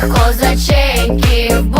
козаченьків.